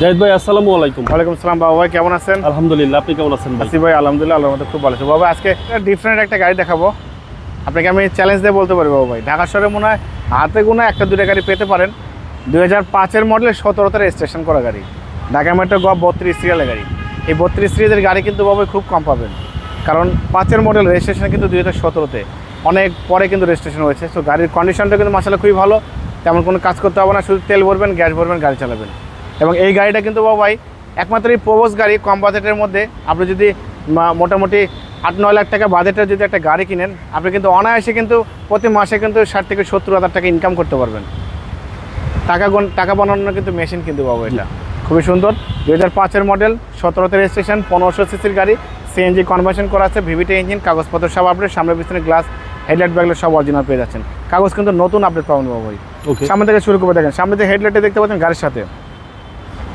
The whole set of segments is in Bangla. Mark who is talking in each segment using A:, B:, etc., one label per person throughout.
A: জাহিদ ভাই আসসালামু আলাইকুম।
B: ওয়ালাইকুম সালাম বাবা ভাই কেমন আছেন?
A: আলহামদুলিল্লাহ আপনি কেমন আছেন ভাই?
B: আসি ভাই আলহামদুলিল্লাহ আল্লাহর খুব ভালো আছে। বাবা আজকে ডিফারেন্ট একটা গাড়ি দেখাবো। আপনাকে আমি চ্যালেঞ্জ দিয়ে বলতে পারি বাবা ভাই। ঢাকা শহরে মনে হয় হাতে গোনা একটা দুটো গাড়ি পেতে পারেন। দুই হাজার পাঁচের মডেলের সতেরোতে রেজিস্ট্রেশন করা গাড়ি। ঢাকা মেট্রো গভ বত্রিশ সিরিয়ালের গাড়ি। এই বত্রিশ সিরিজের গাড়ি কিন্তু বাবা খুব কম পাবেন। কারণ পাঁচের মডেল রেজিস্ট্রেশন কিন্তু দুই হাজার সতেরোতে। অনেক পরে কিন্তু রেজিস্ট্রেশন হয়েছে। তো গাড়ির কন্ডিশনটা কিন্তু মাসালা খুবই ভালো। তেমন কোনো কাজ করতে হবে না। শুধু তেল ভরবেন গ্যাস ভরবেন গাড়ি চালাবেন। এবং এই গাড়িটা কিন্তু বাবা ভাই একমাত্র এই প্রবোস গাড়ি কম বাজেটের মধ্যে। আপনি যদি মোটামুটি আট নয় লাখ টাকা বাজেটের যদি একটা গাড়ি কিনেন আপনি কিন্তু অনায়াসে কিন্তু প্রতি মাসে কিন্তু ষাট থেকে সত্তর হাজার টাকা ইনকাম করতে পারবেন। টাকা গুন- টাকা বানানোর কিন্তু মেশিন কিন্তু পাবো এটা। খুবই সুন্দর। দুই হাজার পাঁচের মডেল সতেরোতে রেজিস্ট্রেশন পনেরোশো সিসির গাড়ি সিএনজি কনভার্সন করা আছে ভিভিটি ইঞ্জিন কাগজপত্র সব আপডেট সামনে পিছনে গ্লাস হেডলাইট ব্যাগলাইট সব অরিজিনাল পেয়ে যাচ্ছেন। কাগজ কিন্তু নতুন আপডেট পাবেন বাবু
A: ওকে
B: সামনে থেকে শুরু করে দেখেন সামনে থেকে হেডলাইটে দেখতে পাচ্ছেন গাড়ির সাথে।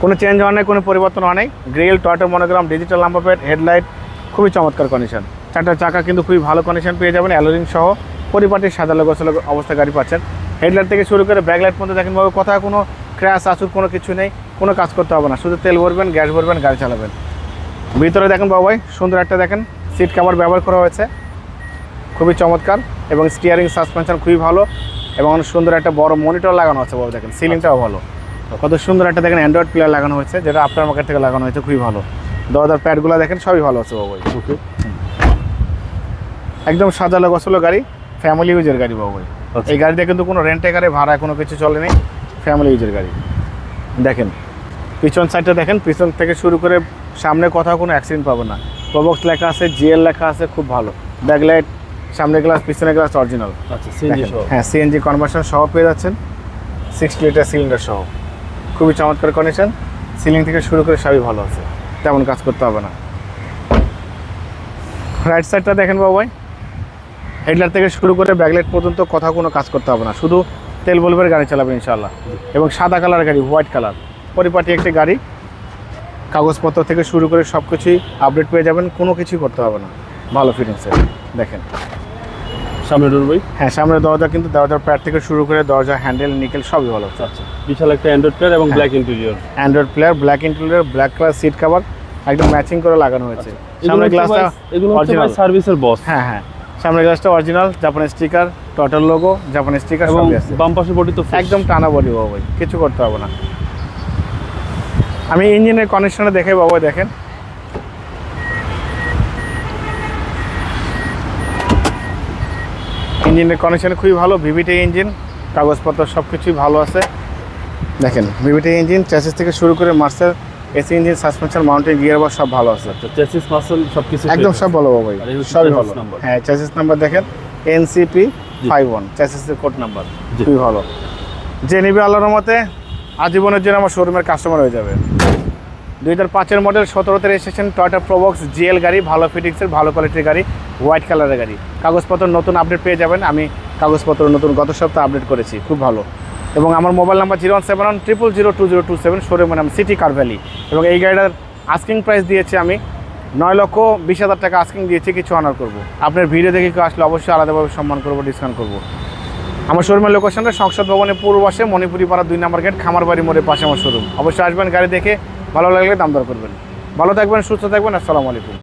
B: কোনো চেঞ্জ হওয়া নেই, কোনো পরিবর্তন হওয়া নেই। Grill Toyota monogram digital number plate headlight খুবই চমৎকার কন্ডিশন চারটা চাকা কিন্তু খুবই ভালো কন্ডিশন পেয়ে যাবেন অ্যালোরিং সহ পরিপাটির সাজালো গোছালো অবস্থা গাড়ি পাচ্ছেন। হেডলাইট থেকে শুরু করে ব্যাকলাইট পর্যন্ত দেখেন বাবু, কোথাও কোনো ক্র্যাশ আসুর কোনো কিছু নেই, কোনো কাজ করতে হবে না। শুধু তেল ভরবেন, গ্যাস ভরবেন, গাড়ি চালাবেন। ভিতরে দেখেন বাবু ভাই, সুন্দর একটা দেখেন সিট কভার ব্যবহার করা হয়েছে। খুবই চমৎকার এবং স্টিয়ারিং সাসপেনশন খুবই ভালো এবং সুন্দর একটা বড় মনিটর লাগানো আছে বাবু দেখেন সিলিংটাও ভালো। কত সুন্দর একটা দেখেন অ্যান্ড্রয়েড প্লেয়ার লাগানো হয়েছে যেটা আপনার মার্কেট থেকে লাগানো হয়েছে খুবই ভালো। দরজার প্যাডগুলো দেখেন সবই ভালো আছে বাবু
A: ওকে
B: একদম সাজালো গোছালো গাড়ি ফ্যামিলি ইউজের গাড়ি বাবু।
A: আচ্ছা।
B: এই গাড়িতে কিন্তু কোনো রেন্টে গাড়ি ভাড়া কোনো কিছু চলে নেই ফ্যামিলি ইউজের গাড়ি। দেখেন পিছন সাইডটা দেখেন পিছন থেকে শুরু করে সামনে কোথাও কোনো অ্যাক্সিডেন্ট পাবো না। প্রবক্স লেখা আছে জিএল লেখা আছে খুব ভালো। ব্যাকলাইট সামনে গ্লাস পিছনে গ্লাস অরিজিনাল
A: আচ্ছা সিএনজি
B: হ্যাঁ সিএনজি কনভার্সন সহ পেয়ে যাচ্ছেন। সিক্স লিটার সিলিন্ডার সহ। খুবই চমৎকার কন্ডিশন সিলিং থেকে শুরু করে সবই ভালো আছে। তেমন কাজ করতে হবে না। রাইট সাইডটা দেখেন বাবু ভাই। হেডলাইট থেকে শুরু করে ব্যাকলাইট পর্যন্ত কোথাও কোনো কাজ করতে হবে না। শুধু তেল বলবের গাড়ি চালাবেন ইনশাল্লাহ এবং সাদা কালার গাড়ি হোয়াইট কালার পরিপাটি একটি গাড়ি। কাগজপত্র থেকে শুরু করে সব কিছুই আপডেট পেয়ে যাবেন। কোনো কিছুই করতে হবে না। ভালো ফিটিংসের দেখেন।
A: সামনে ডোর ভাই
B: হ্যাঁ সামনের দরজা কিন্তু দরজার প্যাড থেকে শুরু করে দরজা হ্যান্ডেল নিকেল সবই ভালো।
A: আচ্ছা বিশাল একটা অ্যান্ড্রয়েড প্লেয়ার এবং। Black interior
B: android player black interior black colour seat cover একদম ম্যাচিং করে লাগানো হয়েছে। সামনের গ্লাসটা
A: এগুলো
B: অরিজিনাল
A: সার্ভিসের বস
B: হ্যাঁ হ্যাঁ। সামনের গ্লাসটা অরিজিনাল জাপানের স্টিকার টোটাল লোগো জাপানের স্টিকার
A: এবং বাম পাশে বডি তো
B: একদম টানা বডি বাবা ভাই কিছু করতে হবে না। আমি ইঞ্জিনের কন্ডিশনটা দেখে বাবা দেখেন। ইঞ্জিনের কন্ডিশন খুবই ভালো ভিভিটি ইঞ্জিন কাগজপত্র সব কিছুই ভালো আছে। দেখেন ভিভিটি ইঞ্জিন চ্যাসিস থেকে শুরু করে Marcel AC engine suspension mountain gear box সব ভালো আছে।
A: আচ্ছা চেসিস মাসল সবকিছু
B: একদম সব ভালো ভাই সবই ভালো। হ্যাঁ চ্যাসিস নাম্বার দেখেন এনসিপি ফাইভ ওয়ান চ্যাসিসের কোড নাম্বার। খুবই ভালো। যে নিবে আল্লাহর মতে আজীবনের জন্য আমার শোরুমের কাস্টমার হয়ে যাবে। দুই হাজার পাঁচের মডেল সতেরোতে রেজিস্ট্রেশন টয়টা প্রোবক্স জিএল গাড়ি, ভালো ফিটিংসের ভালো কোয়ালিটির গাড়ি হোয়াইট কালারের গাড়ি। কাগজপত্র নতুন আপডেট পেয়ে যাবেন, আমি কাগজপত্র নতুন গত সপ্তাহে আপডেট করেছি, খুব ভালো। এবং আমার mobile number zero one seven one triple zero two zero two seven শোরুমের নাম সিটি কার ভ্যালি এবং এই গাড়িটার আস্কিং প্রাইস দিয়েছি আমি নয় লক্ষ বিশ হাজার টাকা আস্কিং দিয়েছি, কিছু অনার করব। আপনার ভিড়ে দেখে কেউ আসলে অবশ্যই আলাদাভাবে সম্মান করব ডিসকাউন্ট করব। আমার শোরুমের লোকেশনটা সংসদ ভবনের পূর্ব পাশে মণিপুরি পাড়া দুই নম্বর গেট খামারবাড়ি মোড়ের পাশে আমার শোরুম অবশ্যই আসবেন গাড়ি দেখে ভালো লাগলে দাম দর করবেন। ভালো থাকবেন সুস্থ থাকবেন আসসালামু আলাইকুম।